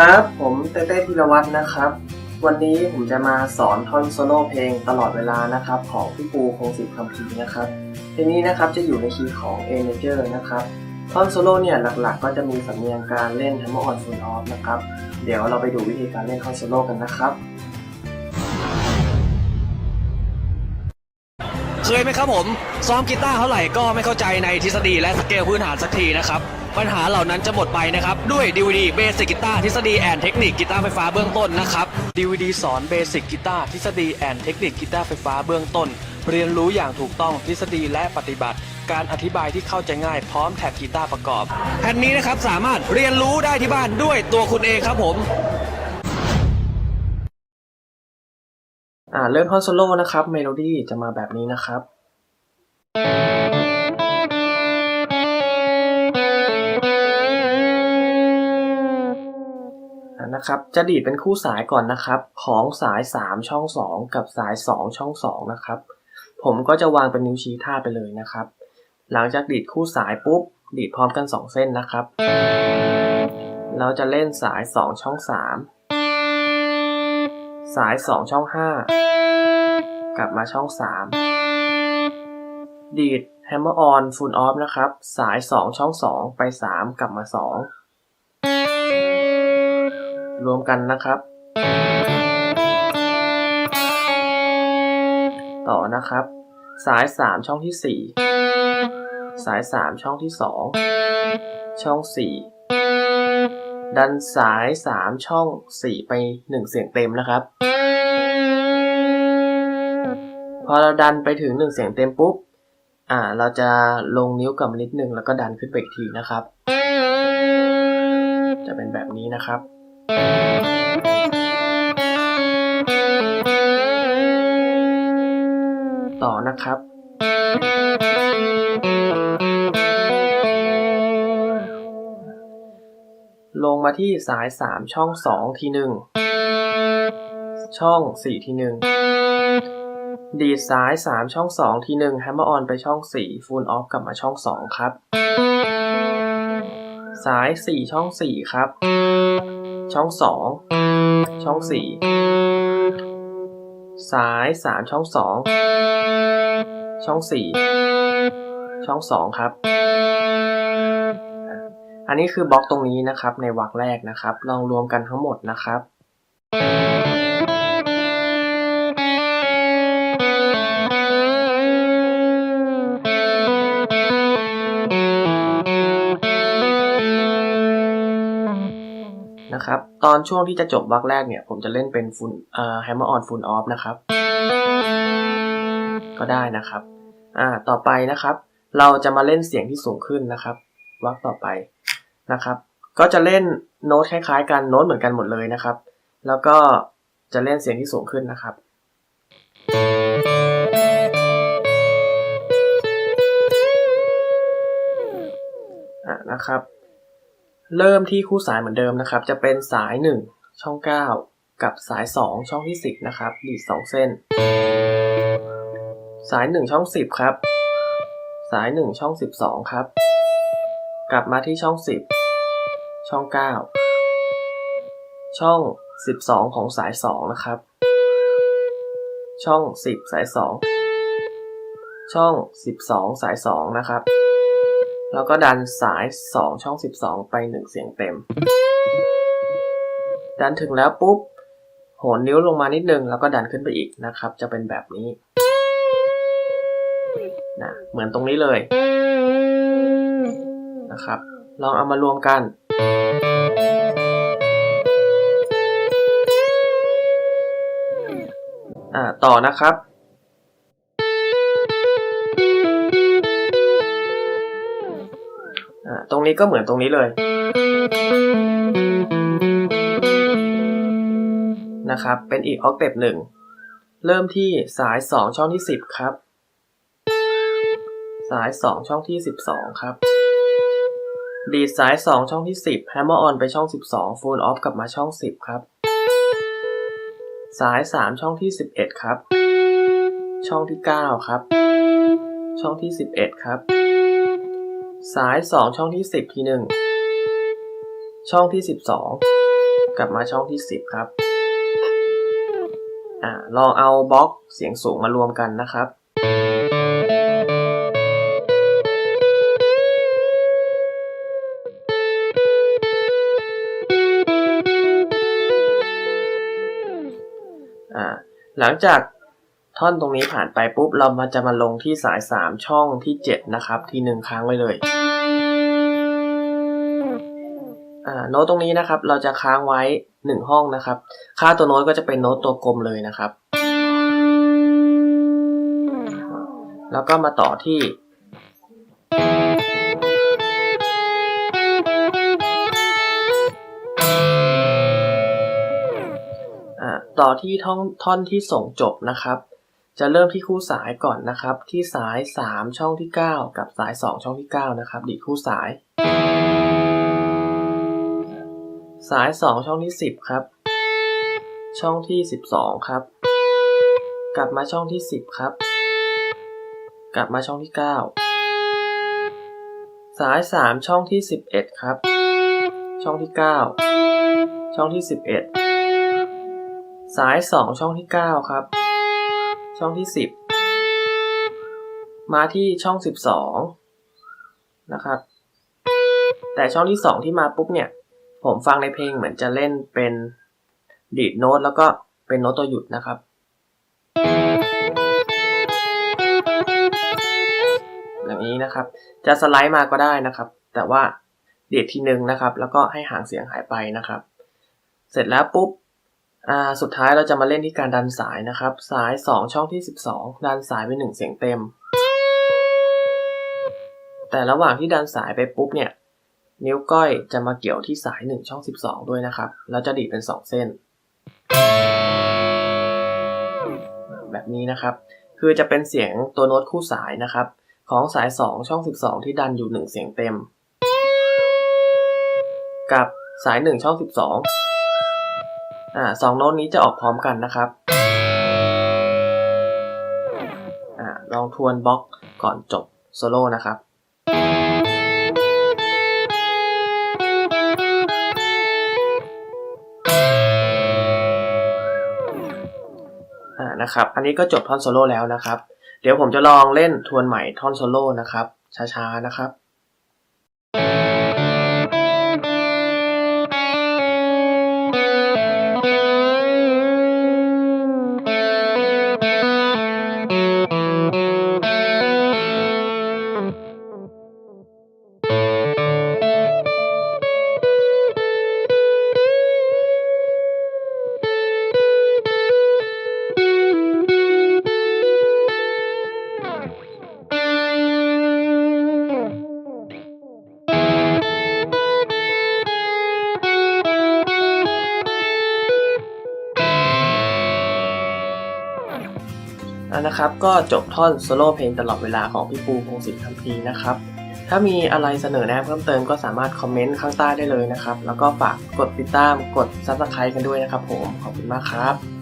ครับ ผมเต้เต้ธีรวัฒน์นะครับ วันนี้ผมจะมาสอนท่อนโซโล่เพลงตลอดเวลานะครับ ของพี่ปูคงศิษฐ์คำพีนะครับเพลงนี้นะครับจะอยู่ในคีย์ของ A major นะครับท่อนโซโล่เนี่ยหลักๆ ก็จะมีสำเนียงการเล่น hammer on full off นะครับ เดี๋ยวเราไปดูวิธีการเล่นท่อนโซโล่กันนะครับ เคยไหมครับผม ซ้อมกีตาร์เท่าไหร่ก็ไม่เข้าใจในทฤษฎีและสเกลพื้นฐานสักทีนะครับ ปัญหาเหล่านั้นจะหมดไปนะครับ ด้วย DVD เบสิกกีตาร์ทฤษฎีแอนเทคนิคกีตาร์ไฟฟ้าเบื้องต้นนะครับ DVD สอนเบสิกกีตาร์ทฤษฎีแอนเทคนิคกีตาร์ไฟฟ้าเบื้องต้น เรียนรู้อย่างถูกต้องทฤษฎีและปฏิบัติ การอธิบายที่เข้าใจง่ายพร้อมแท็บกีตาร์ประกอบ แผ่นนี้นะครับสามารถเรียนรู้ได้ที่บ้านด้วยตัวคุณเองครับผมอ่าเริ่มท่อนโซโล่นะครับเมโลดี้จะมาแบบนี้นะครับ นะครับจะดีดเป็นคู่สายก่อนนะครับ ของสาย 3 ช่อง 2 กับสาย 2 ช่อง 2 นะครับ ผมก็จะวางเป็นนิ้วชี้ท่าไปเลยนะครับ หลังจากดีดคู่สายปุ๊บ ดีดพร้อมกัน 2 เส้นนะครับ เราจะเล่นสาย 2 ช่อง 3 สาย 2 ช่อง 5 กลับมาช่อง 3 ดีด hammer on full off นะครับ สาย 2 ช่อง 2 ไป 3 กลับมา 2 รวมกันนะครับ ต่อนะครับ สาย 3 ช่องที่ 4 สาย 3 ช่องที่ 2 ช่อง 4 ดันสาย 3 ช่อง 4 ไป 1 เสียงเต็มนะครับ พอเราดันไปถึง 1 เสียงเต็มปุ๊บอ่า เราจะลงนิ้วกับนิดนึงแล้วก็ดันขึ้นไปอีกทีนะครับ จะเป็นแบบนี้นะครับ ต่อนะครับ ลงมาที่สาย 3 ช่อง 2 ทีหนึ่งช่อง 4 ทีหนึ่งดีดสาย 3 ช่อง 2 ทีหนึ่ง hammer on ไปช่อง4 full off กลับมาช่อง 2 ครับ สาย 4 ช่อง 4 ครับ ช่อง 2 ช่อง4สาย 3 ช่อง 2 ช่อง 4 ช่อง 2 ครับ อันนี้คือบล็อกตรงนี้นะครับในวรรคแรกนะครับ ลองรวมกันทั้งหมดนะครับ นะครับ ตอนช่วงที่จะจบวรรคแรกเนี่ย ผมจะเล่นเป็นฟุนเอ่อ hammer on full off นะครับ ก็ได้นะครับ อ่า ต่อไปนะครับ เราจะมาเล่นเสียงที่สูงขึ้นนะครับวรรคต่อไปนะครับ ก็จะเล่นโน้ตคล้ายๆกันโน้ตเหมือนกันหมดเลยนะครับ แล้วก็จะเล่นเสียงที่สูงขึ้นนะครับอ่านะครับ เริ่มที่คู่สายเหมือนเดิมนะครับ จะเป็นสาย 1 ช่อง 9 กับสาย 2 ช่องที่ 10 นะครับ ดีด 2 เส้น สาย 1 ช่อง 10 ครับ สาย 1 ช่อง 12 ครับ กลับมาที่ช่อง 10 ช่อง 9 ช่อง 12 ของสาย 2 นะครับ ช่อง 10 สาย 2 ช่อง 12 สาย 2 นะครับ แล้วก็ดันสาย 2 ช่อง 12 ไป 1 เสียงเต็ม ดันถึงแล้วปุ๊บ โหนนิ้วลงมานิดนึง แล้วก็ดันขึ้นไปอีกนะครับ จะเป็นแบบนี้นะเหมือนตรงนี้เลยนะครับ ลองเอามารวมกันอ่าต่อนะครับ ตรงนี้ก็เหมือนตรงนี้เลยนะครับ เป็นอีกออกเทปหนึ่ง เริ่มที่สาย 2 ช่องที่ 10 ครับ สาย 2 ช่องที่ 12 ครับ ดีดสาย 2 ช่องที่ 10 hammer on ไปช่อง 12 full off กลับมาช่อง 10 ครับ สาย 3 ช่องที่ 11 ครับ ช่องที่ 9 ครับ ช่องที่ 11 ครับ สาย2ช่องที่10ทีหนึ่งช่องที่12กลับมาช่องที่10ครับอ่าลองเอาบล็อกเสียงสูงมารวมกันนะครับหลังจาก ท่อนตรงนี้ผ่านไปปุ๊บเรามาจะมาลงที่สาย 3 ช่องที่ 7 นะครับ ทีหนึ่งค้างไว้เลยอ่าโน้ตตรงนี้นะครับ เราจะค้างไว้ 1 ห้องนะครับ ค่าตัวโน้ตก็จะเป็นโน้ตตัวกลมเลยนะครับ แล้วก็มาต่อที่อ่าต่อที่ท่อนท่อนที่ส่งจบนะครับ จะเริ่มที่คู่สายก่อนนะครับ ที่สาย 3 ช่องที่ 9 กับสาย 2 ช่องที่ 9 นะครับ ดีคู่สาย สาย 2 ช่องที่ 10 ครับ ช่องที่ 12 ครับ กลับมาช่องที่ 10 ครับ กลับมาช่องที่ 9 สาย 3 ช่องที่ 11 ครับ ช่องที่ 9 ช่องที่ 11 สาย 2 ช่องที่ 9 ครับ ช่องที่ 10 มาที่ช่อง 12 นะครับ แต่ช่องที่ 2 ที่มาปุ๊บเนี่ย ผมฟังในเพลงเหมือนจะเล่นเป็นดีดโน้ตแล้วก็เป็นโน้ตตัวหยุดนะครับ อย่างนี้นะครับ จะสไลด์มาก็ได้นะครับ แต่ว่าดีดทีหนึ่งนะครับ แล้วก็ให้หางเสียงหายไปนะครับ เสร็จแล้วปุ๊บ อ่าสุดท้ายเราจะมาเล่นที่การดันสายนะครับ สาย 2 ช่องที่ 12 ดันสายไป 1 เสียงเต็ม แต่ระหว่างที่ดันสายไปปุ๊บเนี่ย นิ้วก้อยจะมาเกี่ยวที่สาย 1 ช่อง 12 ด้วยนะครับ แล้วจะดีดเป็น 2 เส้น แบบนี้นะครับ คือจะเป็นเสียงตัวโน้ตคู่สายนะครับ ของสาย 2 ช่อง 12 ที่ดันอยู่ 1 เสียงเต็ม กับสาย 1 ช่อง 12 อ่าสองโน้ตนี้จะออกพร้อมกันนะครับอ่าลองทวนบล็อกก่อนจบโซโล่นะครับอ่านะครับ อันนี้ก็จบท่อนโซโล่แล้วนะครับ เดี๋ยวผมจะลองเล่นทวนใหม่ท่อนโซโล่นะครับ ช้าๆนะครับ นะครับ ก็จบท่อนโซโล่เพลงตลอดเวลาของพี่ปูพงศิษฐ์คำพีนะครับ ถ้ามีอะไรเสนอแนะเพิ่มเติมก็สามารถคอมเมนต์ข้างใต้ได้เลยนะครับ แล้วก็ฝากกดติดตามกด subscribe กันด้วยนะครับผม ขอบคุณมากครับ